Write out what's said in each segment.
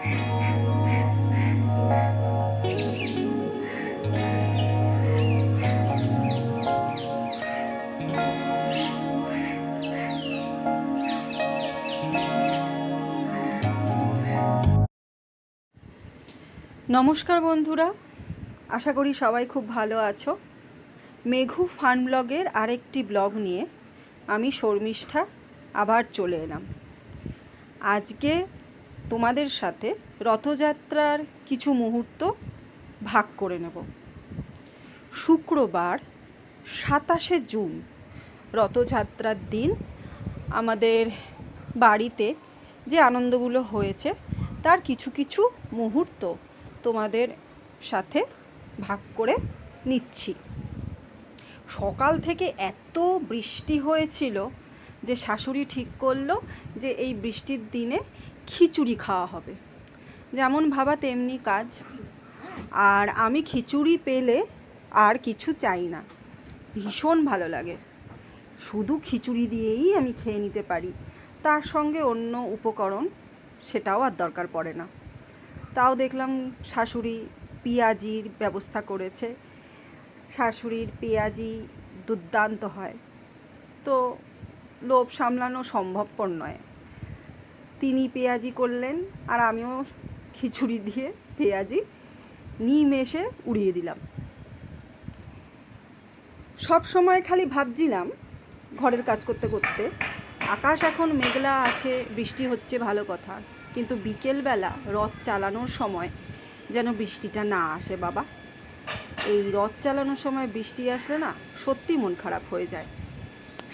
নমস্কার বন্ধুরা, আশা করি সবাই খুব ভালো আছো। মেঘু ফান ব্লগের আরেকটি ব্লগ নিয়ে আমি শর্মিষ্ঠা আবার চলে এলাম। আজকে তোমাদের সাথে রথযাত্রার কিছু মুহূর্ত ভাগ করে নেব। শুক্রবার সাতাশে জুন, রথযাত্রার দিন। আমাদের বাড়িতে যে আনন্দগুলো হয়েছে, তার কিছু কিছু মুহূর্ত তোমাদের সাথে ভাগ করে নিচ্ছি। সকাল থেকে এত বৃষ্টি হয়েছিল যে শাশুড়ি ঠিক করল যে এই বৃষ্টির দিনে খিচুড়ি খাওয়া হবে। যেমন ভাবা তেমনি কাজ। আর আমি খিচুড়ি পেলে আর কিছু চাই না। ভীষণ ভালো লাগে। শুধু খিচুড়ি দিয়েই আমি খেয়ে নিতে পারি। তার সঙ্গে অন্য উপকরণ সেটাও আর দরকার পড়ে না। তাও দেখলাম শাশুড়ি পেঁয়াজির ব্যবস্থা করেছে। শাশুড়ির পেঁয়াজি দুর্দান্ত হয়। তো লোভ সামলানো সম্ভবপর নয়। তিনি পেঁয়াজি করলেন আর আমিও খিচুড়ি দিয়ে পেঁয়াজি নিমেষে উড়িয়ে দিলাম। সব সময় খালি ভাবছিলাম ঘরের কাজ করতে করতে, আকাশ এখন মেঘলা আছে, বৃষ্টি হচ্ছে ভালো কথা, কিন্তু বিকেলবেলা রথ চালানোর সময় যেন বৃষ্টিটা না আসে বাবা। এই রথ চালানোর সময় বৃষ্টি আসলে না সত্যি মন খারাপ হয়ে যায়।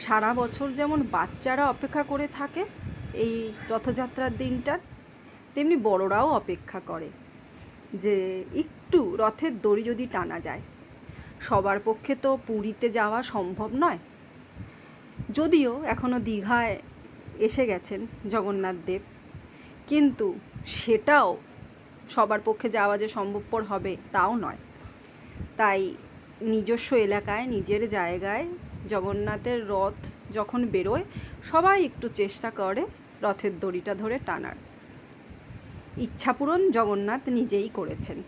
সারা বছর যেমন বাচ্চারা অপেক্ষা করে থাকে এই রথযাত্রার দিনটার তেমনি বড়রাও অপেক্ষা করে যে একটু রথের দড়ি যদি টানা যায়। সবার পক্ষে তো পুরীতে যাওয়া সম্ভব নয়। যদিও এখনও দীঘায় এসে গেছেন জগন্নাথ দেব, কিন্তু সেটাও সবার পক্ষে যাওয়া যে সম্ভবপর হবে তাও নয়। তাই নিজস্ব এলাকায়, নিজের জায়গায় জগন্নাথের রথ যখন বেরোয়, সবাই একটু চেষ্টা করে রথের দড়িটা ধরে টানার। ইচ্ছাপূরণ জগন্নাথ নিজেই করেছেন।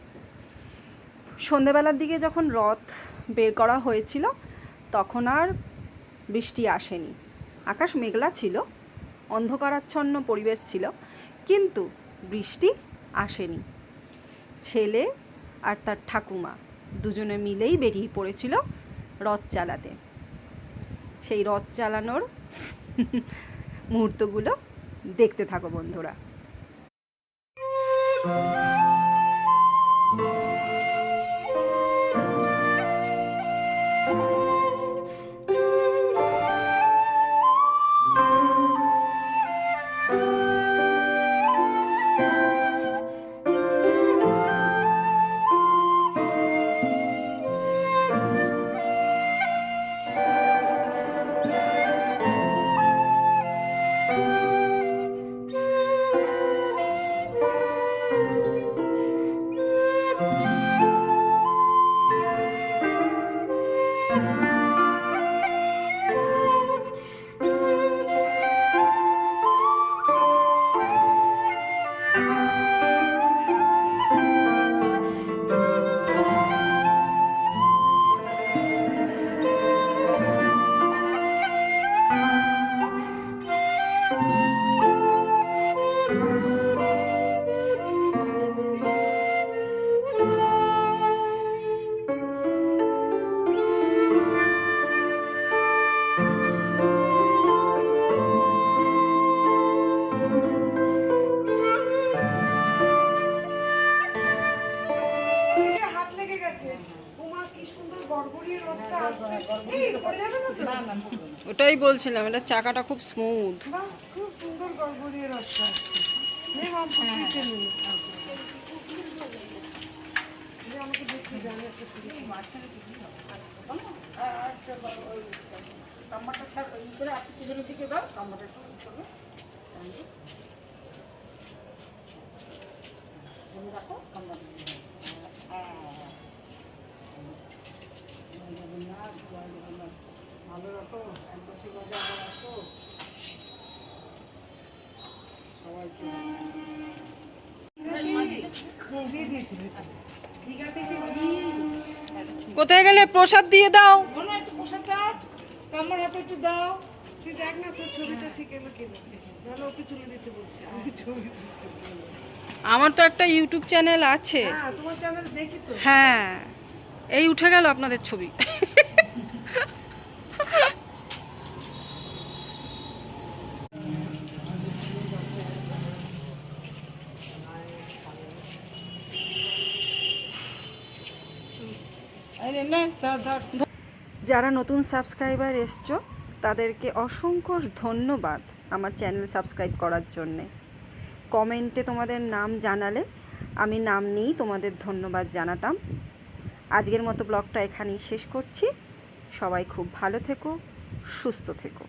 সন্ধেবেলার দিকে যখন রথ বের করা হয়েছিল, তখন আর বৃষ্টি আসেনি। আকাশ মেঘলা ছিল, অন্ধকারাচ্ছন্ন পরিবেশ ছিল, কিন্তু বৃষ্টি আসেনি। ছেলে আর তার ঠাকুমা দুজনে মিলেই বেরিয়ে পড়েছিল রথ চালাতে। সেই রথ চালানোর মুহূর্তগুলো দেখতে থাকো বন্ধুরা। ওটাই বলছিলাম এটা চাকাটা খুব স্মুথ ছাড় করে আপনি পিছনের দিকে দাও একটু রাখো হ্যাঁ জয় জগন্নাথ জয় জগন্নাথ ভালো রাখো বছর বাজে আবার আসো সবাইকে। কোথায় গেলে? প্রসাদ দিয়ে দাও। একটু প্রসাদ দাও কাম্মার হাতে একটু দাও। তুই দেখ না তোর ছবিটা ঠিক এলো কিনা। নাহলে ওকে তুলে দিতে বলছি আমি ছবি আমার তো একটা ইউটিউব চ্যানেল আছে। হ্যাঁ তোমার চ্যানেল দেখি তো। হ্যাঁ এই উঠে গেল আপনাদের ছবি। যারা নতুন সাবস্ক্রাইবার এসছো, তাদেরকে অসংখ্য ধন্যবাদ আমার চ্যানেল সাবস্ক্রাইব করার জন্যে। কমেন্টে তোমাদের নাম জানালে আমি নাম নিয়েই তোমাদের ধন্যবাদ জানাতাম। আজকের মতো ব্লগটা এখানেই শেষ করছি। সবাই খুব ভালো থেকো, সুস্থ থেকো।